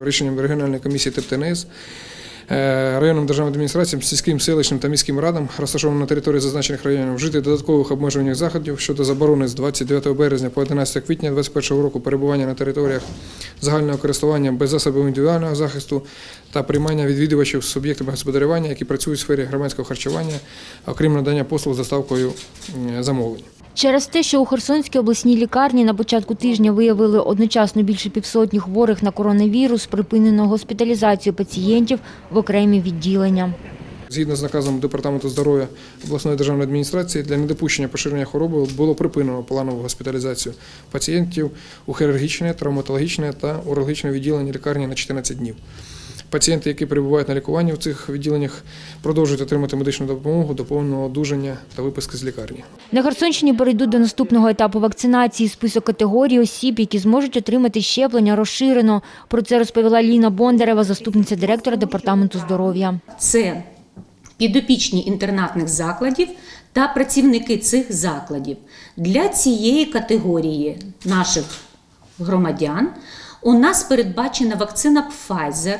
Рішенням регіональної комісії ТПТНС е, районним державним адміністраціям, сільським, селищним та міським радам, розташованим на території зазначених районів, вжити додаткових обмежувальних заходів щодо заборони з 29 березня по 11 квітня 2021 року перебування на територіях загального користування без засобів індивідуального захисту та приймання відвідувачів з суб'єктами господарювання, які працюють у сфері громадського харчування, окрім надання послуг з доставкою замовлень. Через те, що у Херсонській обласній лікарні на початку тижня виявили одночасно більше півсотні хворих на коронавірус, припинено госпіталізацію пацієнтів в окремі відділення. Згідно з наказом Департаменту здоров'я обласної державної адміністрації для недопущення поширення хвороби було припинено планову госпіталізацію пацієнтів у хірургічне, травматологічне та урологічне відділення лікарні на 14 днів. Пацієнти, які перебувають на лікуванні в цих відділеннях, продовжують отримати медичну допомогу до повного одужання та виписки з лікарні. На Херсонщині перейдуть до наступного етапу вакцинації. Список категорій осіб, які зможуть отримати щеплення, розширено. Про це розповіла Ліна Бондарева, заступниця директора департаменту здоров'я. це підопічні інтернатних закладів та працівники цих закладів. Для цієї категорії наших громадян у нас передбачена вакцина Pfizer,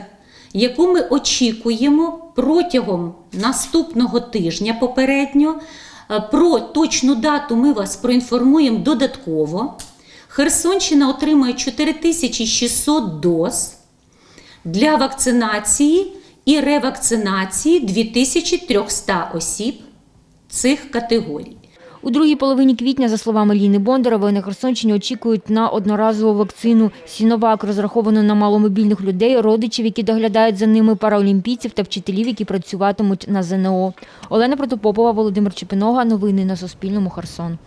яку ми очікуємо протягом наступного тижня попередньо. Е, Про точну дату ми вас проінформуємо додатково. Херсонщина отримає 4600 доз для вакцинації і ревакцинації 2300 осіб цих категорій. У другій половині квітня, за словами Ліни Бондарової, на Херсонщині очікують на одноразову вакцину Сіновак, розраховану на маломобільних людей, родичів, які доглядають за ними, параолімпійців та вчителів, які працюватимуть на ЗНО. Олена Протопопова, Володимир Чепинога. Новини на Суспільному. Херсон.